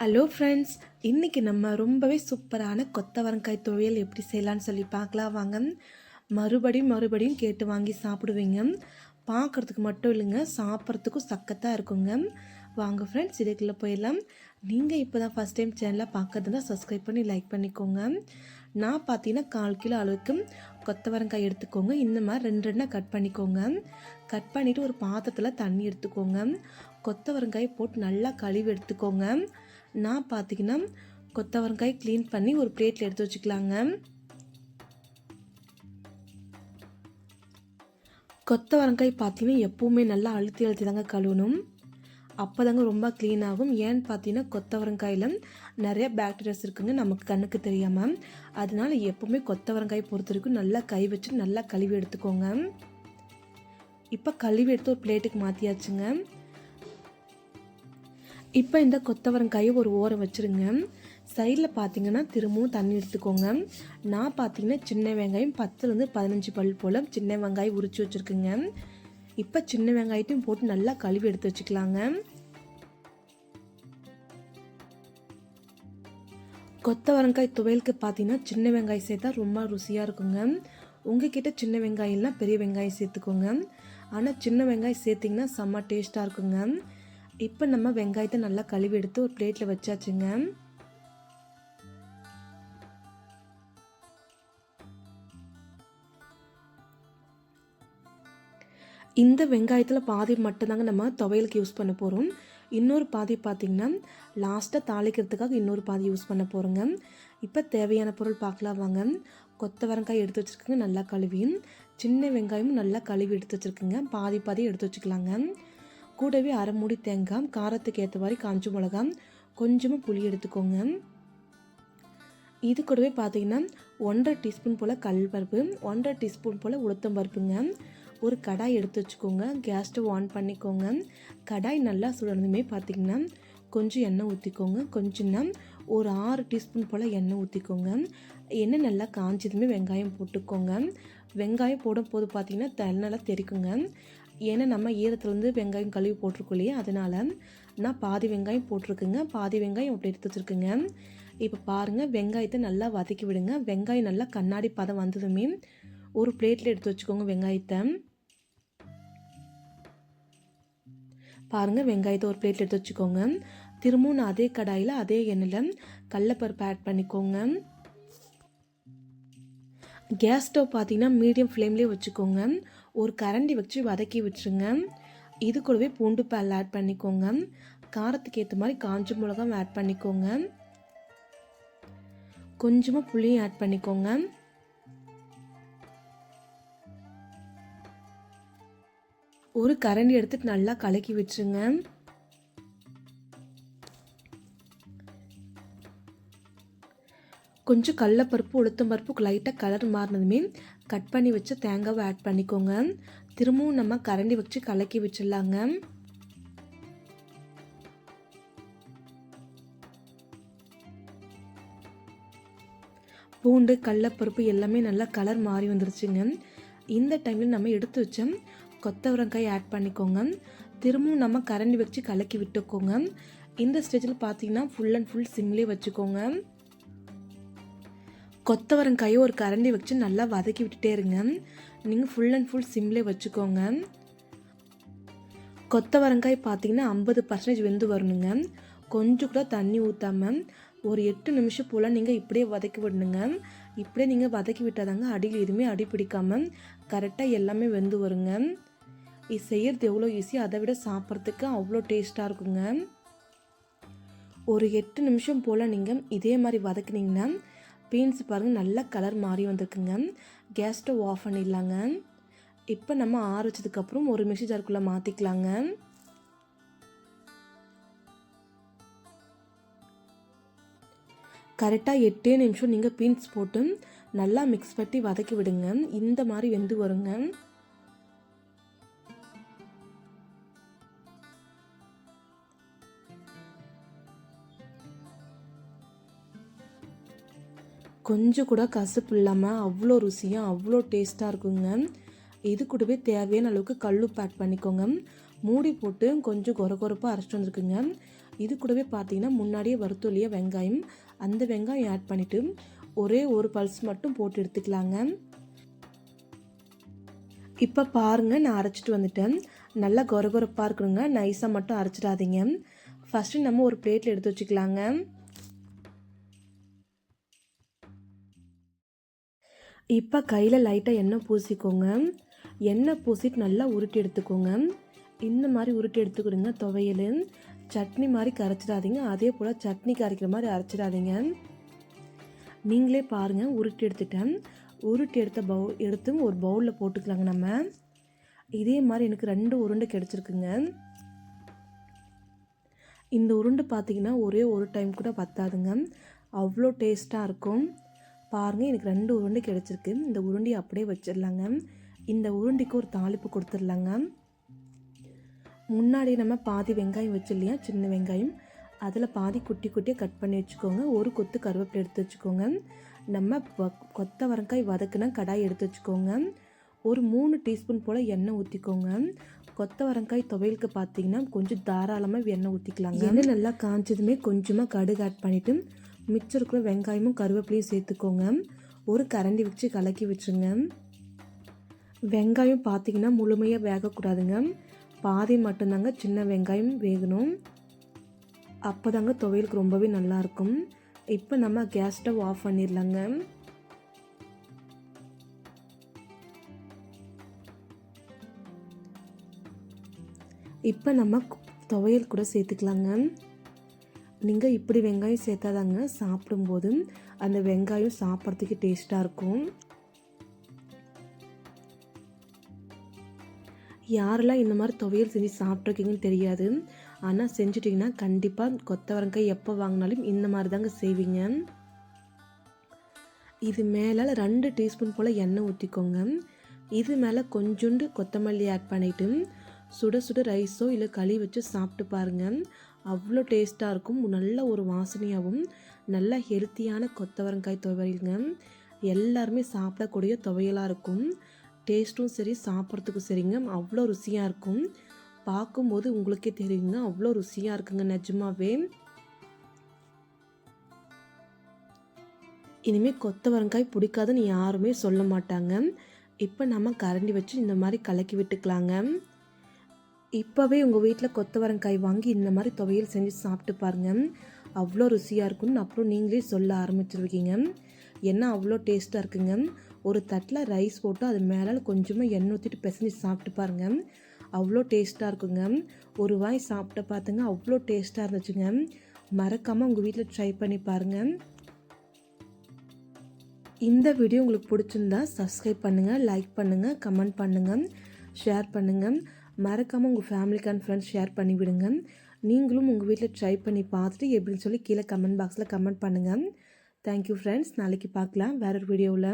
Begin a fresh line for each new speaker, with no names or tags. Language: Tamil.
ஹலோ ஃப்ரெண்ட்ஸ் இன்றைக்கி நம்ம ரொம்பவே சூப்பரான கொத்தவரங்காய் துவையல் எப்படி செய்யலான்னு சொல்லி பார்க்கலாம். வாங்க. மறுபடியும் மறுபடியும் கேட்டு வாங்கி சாப்பிடுவீங்க. பார்க்குறதுக்கு மட்டும் இல்லைங்க சாப்பிட்றதுக்கும் சக்கத்தாக இருக்குங்க. வாங்க ஃப்ரெண்ட்ஸ் இதுக்குள்ளே போயிடலாம். நீங்கள் இப்போ தான் ஃபஸ்ட் டைம் சேனலை பார்க்குறதுனா சப்ஸ்கிரைப் பண்ணி லைக் பண்ணிக்கோங்க. நான் பார்த்தீங்கன்னா கால் கிலோ அளவுக்கு கொத்தவரங்காய் எடுத்துக்கோங்க. இந்த மாதிரி ரெண்டு ரெண்டாக கட் பண்ணிக்கோங்க. கட் பண்ணிவிட்டு ஒரு பாத்திரத்தில் தண்ணி எடுத்துக்கோங்க. கொத்தவரங்காய் போட்டு நல்லா கழுவி எடுத்துக்கோங்க. நான் பார்த்தீங்கன்னா கொத்தவரங்காய் க்ளீன் பண்ணி ஒரு பிளேட்டில் எடுத்து வச்சுக்கலாங்க. கொத்தவரங்காய் பார்த்தீங்கன்னா எப்போவுமே நல்லா அழுத்தி அழுத்தி தாங்க கழுவணும். அப்போ தாங்க ரொம்ப க்ளீன் ஆகும். ஏன்னு பார்த்தீங்கன்னா கொத்தவரங்காயில் நிறைய பேக்டீரியாஸ் இருக்குங்க நமக்கு கண்ணுக்கு தெரியாமல் அதனால எப்போவுமே கொத்தவரங்காய் பொறுத்த வரைக்கும் நல்லா கை வச்சு நல்லா கழுவி எடுத்துக்கோங்க. இப்போ கழுவி எடுத்து ஒரு பிளேட்டுக்கு மாற்றியாச்சுங்க இப்போ இந்த கொத்தவரங்காயை ஒரு ஓரம் வச்சுருங்க. சைடில் பார்த்தீங்கன்னா திரும்பவும் தண்ணி எடுத்துக்கோங்க. நான் பார்த்தீங்கன்னா சின்ன வெங்காயம் பத்துலேருந்து பதினஞ்சு பல் போல் சின்ன வெங்காயம் உரிச்சு வச்சுருக்குங்க. இப்போ சின்ன வெங்காயத்தையும் போட்டு நல்லா கழுவி எடுத்து வச்சுக்கலாங்க. கொத்தவரங்காய் துவையலுக்கு பார்த்தீங்கன்னா சின்ன வெங்காயம் சேர்த்தா ரொம்ப ருசியாக இருக்குங்க. உங்ககிட்ட சின்ன வெங்காயம்னா பெரிய வெங்காயம் சேர்த்துக்கோங்க. ஆனால் சின்ன வெங்காயம் சேர்த்திங்கன்னா செம்ம டேஸ்ட்டாக இருக்குங்க. இப்போ நம்ம வெங்காயத்தை நல்லா கழுவி எடுத்து ஒரு பிளேட்டில் வச்சாச்சுங்க. இந்த வெங்காயத்தில் பாதி மட்டும்தாங்க நம்ம துவையலுக்கு யூஸ் பண்ண போகிறோம் இன்னொரு பாதி பார்த்திங்கன்னா லாஸ்ட்டாக தாளிக்கிறதுக்காக இன்னொரு பாதி யூஸ் பண்ண போகிறோங்க இப்போ தேவையான பொருள் பார்க்கலாம் வாங்க. கொத்தவரங்காய் எடுத்து வச்சுருக்கோங்க நல்லா கழுவி. சின்ன வெங்காயமும் நல்லா கழுவி எடுத்து வச்சுருக்குங்க. பாதி பாதி எடுத்து வச்சுக்கலாங்க. கூடவே அரை மூடி தேங்காய் காரத்துக்கு ஏற்ற மாதிரி காஞ்ச மிளகா கொஞ்சமாக புளி எடுத்துக்கோங்க. இது கூடவே பார்த்தீங்கன்னா ஒன்றரை டீஸ்பூன் போல் பருப்பு ஒன்றரை டீஸ்பூன் போல் உளுத்தம் பருப்புங்க. ஒரு கடாய் எடுத்து வச்சுக்கோங்க. கேஸ் ஸ்டவ் ஆன் பண்ணிக்கோங்க. கடாய் நல்லா சுடணுமே பார்த்தீங்கன்னா கொஞ்சம் எண்ணெய் ஊற்றிக்கோங்க கொஞ்சம்னா ஒரு ஆறு டீஸ்பூன் போல் எண்ணெய் ஊற்றிக்கோங்க எண்ணெய் நல்லா காஞ்சதுமே வெங்காயம் போட்டுக்கோங்க. வெங்காயம் போடும் போது பார்த்தீங்கன்னா தலை நல்லா தெரிக்குங்க. ஏன்னா நம்ம ஈரத்துலேருந்து வெங்காயம் கழுவி போட்டிருக்கோம் இல்லையா? அதனால் நான் பாதி வெங்காயம் போட்டிருக்குங்க. பாதி வெங்காயம் அப்படி எடுத்து வச்சுருக்குங்க. இப்போ பாருங்கள் வெங்காயத்தை நல்லா வதக்கி விடுங்க. வெங்காயம் நல்லா கண்ணாடி பதம் வந்ததுமே ஒரு பிளேட்டில் எடுத்து வச்சுக்கோங்க வெங்காயத்தை. பாருங்கள் வெங்காயத்தை ஒரு பிளேட்டில் எடுத்து வச்சுக்கோங்க. திரும்பவும் நான் அதே கடாயில் அதே எண்ணெயில் கடலப்பருப்பு ஆட் பண்ணிக்கோங்க. கேஸ் ஸ்டவ் பார்த்தீங்கன்னா மீடியம் ஃப்ளேம்லேயே வச்சுக்கோங்க. ஒரு கரண்டி வச்சு வதக்கி விட்டுருங்க. இது கூடவே பூண்டு பால் ஆட் பண்ணிக்கோங்க. காரத்துக்கு ஏற்ற மாதிரி காஞ்ச மிளகாம் ஆட் பண்ணிக்கோங்க. கொஞ்சமாக புளியும் ஆட் பண்ணிக்கோங்க. ஒரு கரண்டி எடுத்துட்டு நல்லா கலக்கி விட்டுருங்க. கொஞ்சம் கடலப்பருப்பு உளுத்தம் பருப்பு லைட்டாக கலர் மாறினதுமே கட் பண்ணி வச்சு தேங்காவை ஆட் பண்ணிக்கோங்க. திரும்பவும் நம்ம கரண்டி வச்சு கலக்கி வச்சிடலாங்க. பூண்டு கடலப்பருப்பு எல்லாமே நல்லா கலர் மாறி வந்துருச்சுங்க. இந்த டைமில் நம்ம எடுத்து வச்ச கொத்தவரங்காய் ஆட் பண்ணிக்கோங்க. திரும்பவும் நம்ம கரண்டி வச்சு கலக்கி விட்டுக்கோங்க. இந்த ஸ்டேஜில் பார்த்தீங்கன்னா ஃபுல் அண்ட் ஃபுல் சிம்லேயே வச்சுக்கோங்க. கொத்தவரங்காயை ஒரு கரண்டி வச்சு நல்லா வதக்கி விட்டுட்டே இருங்க. நீங்கள் ஃபுல் அண்ட் ஃபுல் சிம்லே வச்சுக்கோங்க. கொத்தவரங்காய் பார்த்தீங்கன்னா ஐம்பது பர்சன்டேஜ் வெந்து வரணுங்க. கொஞ்சம் கூட தண்ணி ஊற்றாமல் ஒரு எட்டு நிமிஷம் போல் நீங்கள் இப்படியே வதக்கி விடணுங்க. இப்படியே நீங்கள் வதக்கி விட்டாதாங்க அடியில் எதுவுமே அடி பிடிக்காமல் கரெக்டாக எல்லாமே வெந்து வருங்க. இது செய்கிறது எவ்வளோ ஈஸி அதை விட சாப்பிட்றதுக்கு அவ்வளோ டேஸ்ட்டாக இருக்குங்க. ஒரு எட்டு நிமிஷம் போல் நீங்கள் இதே மாதிரி வதக்குனீங்கன்னா பீன்ஸ் பாருங்கள் நல்ல கலர் மாறி வந்திருக்குங்க. கேஸ் ஸ்டவ் ஆஃப் பண்ணிடலாங்க. இப்போ நம்ம ஆற வச்சதுக்கப்புறம் ஒரு மிக்சி ஜாருக்குள்ளே மாற்றிக்கலாங்க கரெக்டாக எட்டே நிமிஷம் நீங்கள் பீன்ஸ் போட்டு நல்லா மிக்ஸ் பண்ணி வதக்கி விடுங்க. இந்த மாதிரி வெந்து வருங்க. கொஞ்சம் கூட கசப்பு இல்லாமல் அவ்வளோ ருசியாக அவ்வளோ டேஸ்ட்டாக இருக்குங்க. இது கூடவே தேவையான அளவுக்கு கல் ஆட் பண்ணிக்கோங்க. மூடி போட்டு கொஞ்சம் கொர கொரப்பாக அரைச்சிட்டு வந்துருக்குங்க. இது கூடவே பார்த்தீங்கன்னா முன்னாடியே வறுத்தொலிய வெங்காயம். அந்த வெங்காயம் ஆட் பண்ணிவிட்டு ஒரே ஒரு பல்ஸ் மட்டும் போட்டு எடுத்துக்கலாங்க. இப்போ பாருங்கள் நான் அரைச்சிட்டு வந்துட்டேன். நல்லா கொரகொரப்பாக இருக்கணுங்க. நைஸாக மட்டும் அரைச்சிடாதீங்க. ஃபஸ்ட்டு நம்ம ஒரு பிளேட்டில் எடுத்து வச்சுக்கலாங்க. இப்போ கையில் லைட்டாக எண்ணெய் பூசிக்கோங்க. எண்ணெய் பூசிட்டு நல்லா உருட்டி எடுத்துக்கோங்க. இந்த மாதிரி உருட்டி எடுத்துக்கிடுங்க துவையல். சட்னி மாதிரி கரைச்சிடாதீங்க. அதே போல் சட்னி கரைக்கிற மாதிரி அரைச்சிடாதீங்க. நீங்களே பாருங்கள் உருட்டி எடுத்துட்டேன். உருட்டி எடுத்த பவு எடுத்து ஒரு பவுலில் போட்டுக்கலாங்க நம்ம. இதே மாதிரி எனக்கு ரெண்டு உருண்டை கிடச்சிருக்குங்க. இந்த உருண்டை பார்த்தீங்கன்னா ஒரே ஒரு டைம் கூட பத்தாதுங்க. அவ்வளோ டேஸ்ட்டாக இருக்கும். பாருங்கள் எனக்கு ரெண்டு உருண்டை கிடச்சிருக்கு. இந்த உருண்டையை அப்படியே வச்சிடலாங்க. இந்த உருண்டைக்கு ஒரு தாளிப்பு கொடுத்துடலாங்க. முன்னாடி நம்ம பாதி வெங்காயம் வச்சு இல்லையா சின்ன வெங்காயம். அதில் பாதி குட்டி குட்டியாக கட் பண்ணி வச்சுக்கோங்க. ஒரு கொத்து கருவேப்பிலை எடுத்து வச்சுக்கோங்க. நம்ம கொத்தவரங்காய் வதக்குனா கடாய் எடுத்து வச்சுக்கோங்க. ஒரு மூணு டீஸ்பூன் போல் எண்ணெய் ஊற்றிக்கோங்க கொத்தவரங்காய் துவையலுக்கு பார்த்தீங்கன்னா கொஞ்சம் தாராளமாக எண்ணெய் ஊற்றிக்கலாங்க எண்ணெய் நல்லா காய்ச்சதுமே கொஞ்சமாக கடுகு ஆட் பண்ணிவிட்டு மிச்சம் இருக்கிற வெங்காயமும் கருவேப்பிலையும் சேர்த்துக்கோங்க. ஒரு கரண்டி வச்சு கலக்கி வச்சுங்க வெங்காயம் பார்த்தீங்கன்னா முழுமையாக வேகக்கூடாதுங்க. பாதி மட்டும்தாங்க சின்ன வெங்காயம் வேகணும். அப்போ தாங்க துவையலுக்கு ரொம்பவே நல்லாயிருக்கும். இப்போ நம்ம கேஸ் ஸ்டவ் ஆஃப் பண்ணிடலாங்க. இப்போ நம்ம துவையல் கூட சேர்த்துக்கலாங்க. நீங்கள் இப்படி வெங்காயம் சேர்த்தாதாங்க சாப்பிடும்போது அந்த வெங்காயம் சாப்பிட்றதுக்கு டேஸ்ட்டாக இருக்கும். யாரெல்லாம் இந்த மாதிரி துவையல் செஞ்சு சாப்பிட்ருக்கீங்கன்னு தெரியாது. ஆனால் செஞ்சுட்டிங்கன்னா கண்டிப்பாக கொத்தவரங்காய் எப்போ வாங்கினாலும் இந்த மாதிரி தாங்க செய்வீங்க. இது மேலே ரெண்டு டீஸ்பூன் போல் எண்ணெய் ஊற்றிக்கோங்க இது மேலே கொஞ்சோண்டு கொத்தமல்லி ஆட் பண்ணிவிட்டு சுட சுட ரைஸோ இல்லை களி வச்சு சாப்பிட்டு பாருங்கள் அவ்வளோ டேஸ்ட்டாக இருக்கும். நல்ல ஒரு வாசனையாகவும் நல்ல ஹெல்த்தியான கொத்தவரங்காய் துவையலுங்க. எல்லாருமே சாப்பிடக்கூடிய துவையலாக இருக்கும். டேஸ்ட்டும் சரி சாப்பிட்றதுக்கும் சரிங்க. அவ்வளோ ருசியாக இருக்கும். பார்க்கும்போது உங்களுக்கே தெரியுங்க அவ்வளோ ருசியாக இருக்குங்க நிஜமாவே. இனிமேல் கொத்தவரங்காய் பிடிக்காதுன்னு யாருமே சொல்ல மாட்டாங்க. இப்போ நம்ம கரண்டி வச்சு இந்த மாதிரி கலக்கி விட்டுக்கலாங்க. இப்போவே உங்கள் வீட்டில் கொத்தவரங்காய் வாங்கி இந்த மாதிரி துவையல் செஞ்சு சாப்பிட்டு பாருங்க. அவ்வளோ ருசியாக இருக்கும்னு அப்புறம் நீங்களே சொல்ல ஆரம்பிச்சிருக்கீங்க என்ன அவ்வளோ டேஸ்ட்டாக இருக்குங்க. ஒரு தட்டில் ரைஸ் போட்டு அது மேலே கொஞ்சமாக எண்ணெய் ஊற்றிட்டு பிசைஞ்சு சாப்பிட்டு பாருங்க. அவ்வளோ டேஸ்ட்டாக இருக்குங்க. ஒரு வாய் சாப்பிட்ட பார்த்துங்க அவ்வளோ டேஸ்ட்டாக இருந்துச்சுங்க. மறக்காமல் உங்கள் வீட்டில் ட்ரை பண்ணி பாருங்கள் இந்த வீடியோ உங்களுக்கு பிடிச்சிருந்தா சப்ஸ்கிரைப் பண்ணுங்கள் லைக் பண்ணுங்கள் கமெண்ட் பண்ணுங்கள் ஷேர் பண்ணுங்கள் மறக்காமல் உங்கள் ஃபேமிலிக்கு அண்ட் ஃப்ரெண்ட்ஸ் ஷேர் பண்ணிவிடுங்க நீங்களும் உங்கள் வீட்டில் ட்ரை பண்ணி பார்த்துட்டு எப்படின்னு சொல்லி கீழே கமெண்ட் பாக்ஸில் கமெண்ட் பண்ணுங்கள் தேங்க்யூ ஃப்ரெண்ட்ஸ் நாளைக்கு பார்க்கலாம். வேற ஒரு வீடியோவில்